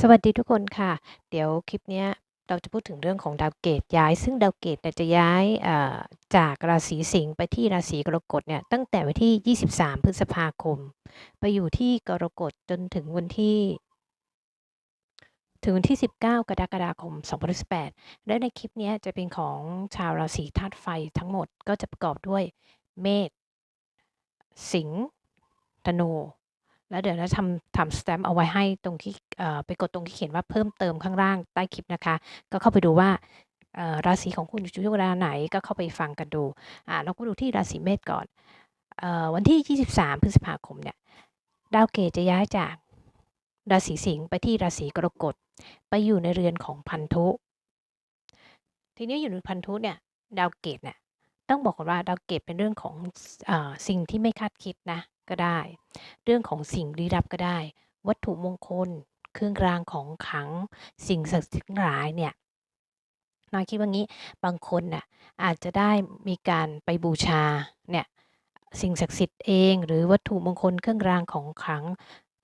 สวัสดีทุกคนค่ะ เดี๋ยวคลิปนี้เราจะพูดถึงเรื่องของดาวเกตย้าย ซึ่งดาวเกตจะย้ายจากราศีสิงห์ไปที่ราศีกรกฎเนี่ยตั้งแต่วันที่ 23 พฤษภาคม ไปอยู่ที่กรกฎจนถึงวันที่ ถึงวันที่ 19 กรกฎาคม 2018 และในคลิปนี้จะเป็นของชาวราศีธาตุไฟทั้งหมดก็จะประกอบด้วยเมษสิงห์ธนู แล้วเดี๋ยวจะทำทำสแตมป์เอาไว้ให้ตรงที่ไปกดตรงที่เขียนว่าเพิ่มเติมข้างล่างใต้คลิปนะคะ ก็เข้าไปดูว่าราศีของคุณอยู่ช่วงเวลาไหนก็เข้าไปฟังกันดูอ่าเราก็ดูที่ราศีเมษก่อนอวันที่ 23 พฤษภาคมเนี่ยดาวเกตจะย้ายจากราศีสิงห์ไปที่ราศีกรกฎไปอยู่ในเรือนของพันธุ ทีนี้อยู่ในพันธุเนี่ยดาวเกตเนี่ยต้องบอกก่อนว่าดาวเกตเป็นเรื่องของอสิ่งที่ไม่คาดคิดนะ ก็ได้ เรื่องของสิ่งลี้ลับก็ได้ วัตถุมงคล เครื่องรางของขลัง สิ่งศักดิ์สิทธิ์ทั้งหลายเนี่ยน้อยคิดว่างี้ บางคนน่ะอาจจะได้มีการไปบูชาเนี่ยสิ่งศักดิ์สิทธิ์เองหรือวัตถุมงคลเครื่องรางของขลัง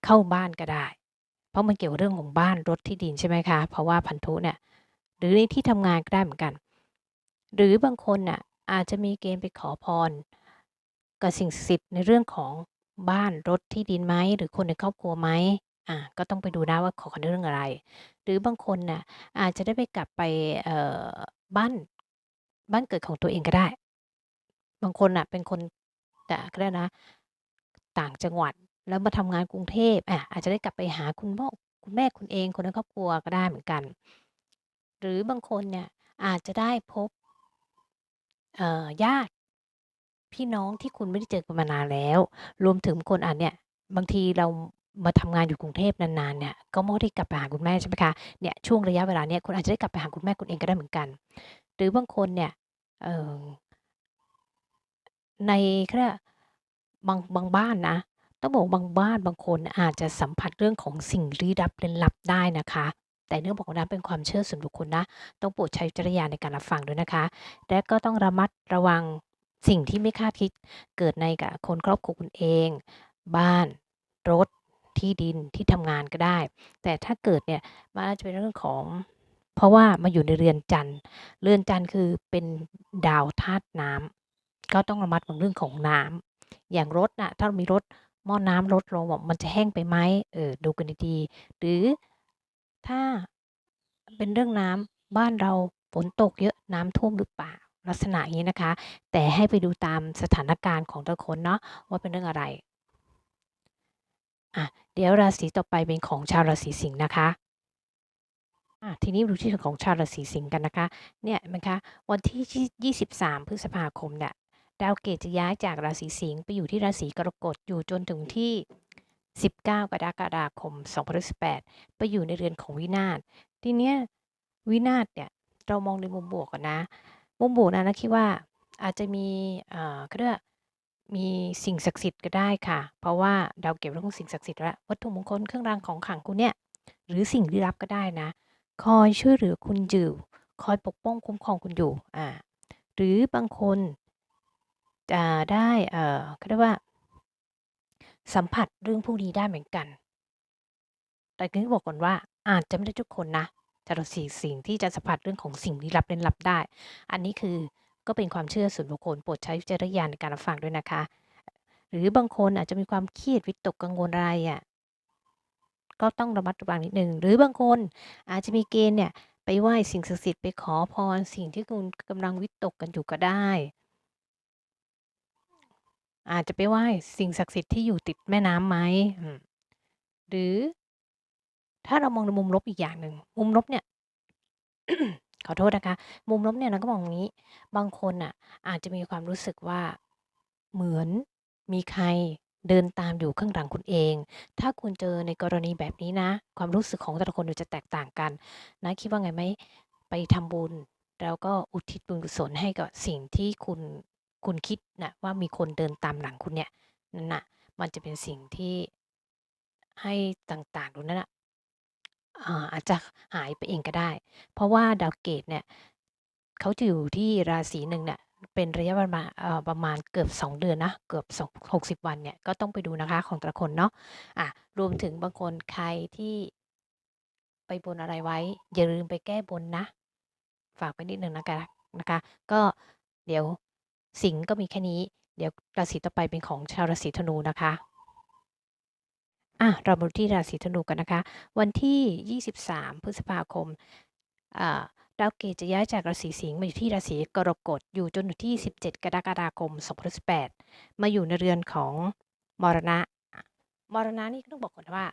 เข้าบ้านก็ได้ เพราะมันเกี่ยวกับเรื่องของบ้านรถที่ดินใช่ไหมคะ เพราะว่าพันธุเนี่ยหรือในที่ทำงานก็ได้เหมือนกัน หรือบางคนน่ะอาจจะมีเกณฑ์ไปขอพรกับสิ่งศักดิ์สิทธิ์ในเรื่องของ บ้านรถที่ดินไหม หรือคนในครอบครัวไหม อ่า ก็ต้องไปดูนะว่าขอกันเรื่องอะไร หรือบางคนน่ะ อาจจะได้ไปกลับไป เอ่อ บ้าน บ้านเกิดของตัวเองก็ได้ บางคนน่ะเป็นคนแต่ก็ได้นะ ต่างจังหวัด แล้วมาทำงานกรุงเทพ อะอาจจะได้กลับไปหาคุณพ่อ คุณแม่คุณเอง คนในครอบครัวก็ได้เหมือนกัน หรือบางคนเนี่ยอาจจะได้พบ เอ่อ ญาติ พี่น้องที่คุณไม่ได้เจอกันมานานแล้ว รวมถึงคนอาจเนี่ย บางทีเรามาทำงานอยู่กรุงเทพนานๆ เนี่ย ก็ไม่ได้กลับไปหาคุณแม่ใช่ไหมคะ เนี่ยช่วงระยะเวลาเนี้ยคุณอาจจะได้กลับไปหาคุณแม่คุณเองก็ได้เหมือนกัน หรือบางคนเนี่ยเอ่อ ในเขาเรียกบางบางบ้านนะต้องบอกว่าบางบ้านบางคนอาจจะสัมผัสเรื่องของสิ่งลี้ลับเร้นลับได้นะคะ แต่เนื่องบอกว่านั้นเป็นความเชื่อส่วนบุคคลนะ ต้องโปรดใช้วิจารณญาณในการรับฟังด้วยนะคะ และก็ต้องระมัดระวัง สิ่งที่ไม่คาดคิดเกิดในกับคนครอบครัวคุณเอง บ้าน รถ ที่ดินที่ทำงานก็ได้ แต่ถ้าเกิดเนี่ยมันอาจจะเป็นเรื่องของ เพราะว่ามาอยู่ในเรือนจันทร์เรือนจันทร์คือเป็นดาวธาตุน้ำก็ต้องระมัดระวังเรื่องของน้ำอย่างรถน่ะถ้ามีรถหม้อน้ำลดลงมันจะแห้งไปไหมเออดูกันดีๆหรือถ้าเป็นเรื่องน้ำบ้านเราฝนตกเยอะน้ำท่วมหรือเปล่า ลักษณะอย่างนี้นะคะ แต่ให้ไปดูตามสถานการณ์ของแต่ละคนเนาะว่าเป็นเรื่องอะไรอะเดี๋ยวราศีต่อไปเป็นของชาวราศีสิงห์นะคะอะทีนี้ดูที่ของชาวราศีสิงห์กันนะคะเนี่ยนะคะวันที่ 23 พฤษภาคมเนี่ยดาวเกตจะย้ายจากราศีสิงห์ไปอยู่ที่ราศีกรกฎอยู่จนถึงที่ 19 กรกฎาคม 2018 ไปอยู่ในเรือนของวินาศทีเนี้ยวินาศเนี่ยเรามองในมุมบวกก่อนนะ มุมบวกนะนะคิดว่าอาจจะมีเอ่อเขาเรียกมีสิ่งศักดิ์สิทธิ์ก็ได้ค่ะ เพราะว่าดาวเก็บเรื่องของสิ่งศักดิ์สิทธิ์และวัตถุมงคลเครื่องรางของขลังคุณเนี่ยหรือสิ่งลี้ลับก็ได้นะ คอยช่วยเหลือคุณอยู่คอยปกป้องคุ้มครองคุณอยู่อ่าหรือบางคนจะได้เอ่อเขาเรียกว่า สัมผัสเรื่องพวกนี้ได้เหมือนกัน แต่ก็บอกก่อนว่าอาจจะไม่ได้ทุกคนนะ แต่เราสิ่งสิ่งที่จะสัมผัสเรื่องของสิ่งลี้ลับเร้นลับได้ อันนี้คือก็เป็นความเชื่อส่วนบุคคลโปรดใช้วิจารณญาณในการรับฟังด้วยนะคะ หรือบางคนอาจจะมีความเครียดวิตกกังวลอะไรอะก็ต้องระมัดระวังนิดนึงหรือบางคนอาจจะมีเกณฑ์เนี่ยไปไหว้สิ่งศักดิ์สิทธิ์ไปขอพรสิ่งที่คุณกำลังวิตกกันอยู่ก็ได้ อาจจะไปไหว้สิ่งศักดิ์สิทธิ์ที่อยู่ติดแม่น้ำไหมหรือ ถ้าเรามองในมุมลบอีกอย่างหนึ่ง มุมลบเนี่ย ขอโทษนะคะ มุมลบเนี่ยเราก็มองอย่างนี้ บางคนอะ อาจจะมีความรู้สึกว่าเหมือนมีใครเดินตามอยู่ข้างหลังคุณเอง ถ้าคุณเจอในกรณีแบบนี้นะ ความรู้สึกของแต่ละคนจะแตกต่างกัน นะ คิดว่าไงไหมไปทำบุญ แล้วก็อุทิศบุญกุศลให้กับสิ่งที่คุณคุณคิดนะว่ามีคนเดินตามหลังคุณเนี่ยนั่นน่ะมันจะเป็นสิ่งที่ให้ต่างๆตรงนั้นอะ อาอาจจะหายไปเองก็ได้ เพราะว่าดาวเกตเนี่ยเขาจะอยู่ที่ราศีหนึ่งเนี่ยเป็นระยะเวลาเอ่อประมาณเกือบ 2 เดือนนะ เกือบ2 60 วันเนี่ย ก็ต้องไปดูนะคะของแต่ละคนเนาะอะรวมถึงบางคนใครที่ไปบนอะไรไว้ อย่าลืมไปแก้บนนะ ฝากไว้นิดหนึ่งนะคะนะคะ ก็เดี๋ยวสิงก็มีแค่นี้ เดี๋ยวราศีต่อไปเป็นของชาวราศีธนูนะคะ อะเรามาดูที่ราศีธนูกันนะคะ วันที่ 23 พฤษภาคมอ่าดาวเกตจะย้ายจากราศีสิงห์มาอยู่ที่ราศีกรกฎอยู่จนถึงที่ 17 กรกฎาคม 2018 มาอยู่ในเรือนของมรณะ มรณะนี่ต้องบอกก่อนว่า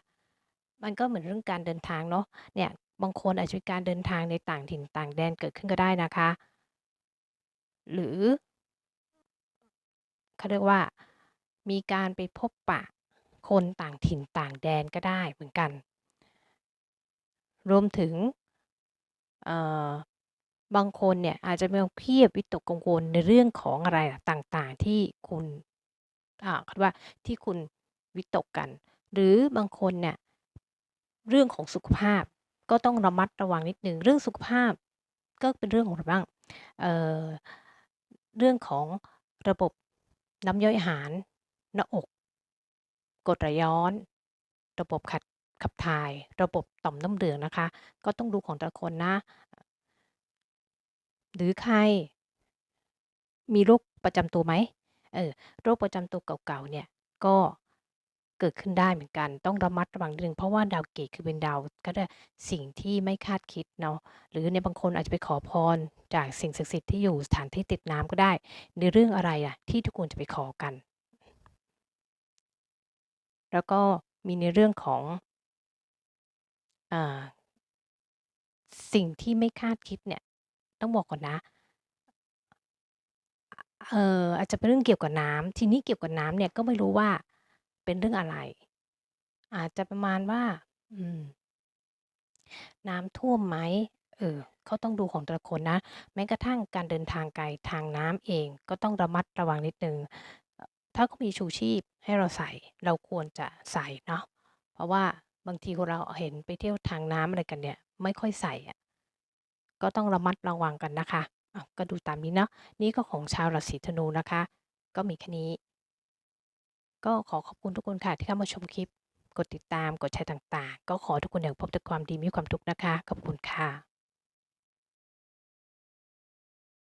มันก็เหมือนเรื่องการเดินทางเนาะเนี่ยบางคนอาจจะมีการเดินทางในต่างถิ่นต่างแดนเกิดขึ้นก็ได้นะคะ หรือเขาเรียกว่ามีการไปพบปะ คนต่างถิ่นต่างแดนก็ได้เหมือนกัน รวมถึงบางคนเนี่ยอาจจะมีความเครียดวิตกกังวลในเรื่องของอะไรต่างๆที่คุณอ่าเขาเรียกว่าที่คุณวิตกกัน หรือบางคนเนี่ยเรื่องของสุขภาพก็ต้องระมัดระวังนิดหนึ่งเรื่องสุขภาพก็เป็นเรื่องของอะไรบ้างเเรื่องของระบบน้ำย่อยอาหารหน้าอก กรดไหลย้อน ระบบขัดขับถ่าย ระบบต่อมน้ำเหลืองนะคะ ก็ต้องดูของแต่ละคนนะ หรือใคร มีโรคประจำตัวไหมเออโรคประจำตัวเก่าๆเนี่ยก็เกิดขึ้นได้เหมือนกัน ต้องระมัดระวังนิดหนึ่งเพราะว่าดาวเกตคือเป็นดาวก็ได้สิ่งที่ไม่คาดคิดเนาะหรือในบางคนอาจจะไปขอพรจากสิ่งศักดิ์สิทธิ์ที่อยู่สถานที่ติดน้ำก็ได้ ในเรื่องอะไรอะที่ทุกคนจะไปขอกัน แล้วก็มีในเรื่องของอสิ่งที่ไม่คาดคิดเนี่ย ต้องบอกก่อนนะ เอออาจจะเป็นเรื่องเกี่ยวกับน้ำ ทีนี้เกี่ยวกับน้ำเนี่ยก็ไม่รู้ว่าเป็นเรื่องอะไร อาจจะประมาณว่า อืม น้ำท่วมไหม เออ เขาต้องดูของแต่ละคนนะ แม้กระทั่งการเดินทางไกลทางน้ำเองก็ต้องระมัดระวังนิดนึง ถ้าเขามีชูชีพให้เราใส่เราควรจะใส่เนาะเพราะว่าบางทีเราเห็นไปเที่ยวทางน้ำอะไรกันเนี่ย ไม่ค่อยใส่อะก็ต้องระมัดระวังกันนะคะอ่าก็ดูตามนี้เนาะนี่ก็ของชาวราศีธนูนะคะ ก็มีแค่นี้ ก็ขอขอบคุณทุกคนค่ะที่เข้ามาชมคลิป กดติดตามกดแชร์ต่างๆ ก็ขอทุกคนอย่างพบแต่ความดีม่มีความทุกข์นะคะขอบคุณค่ะ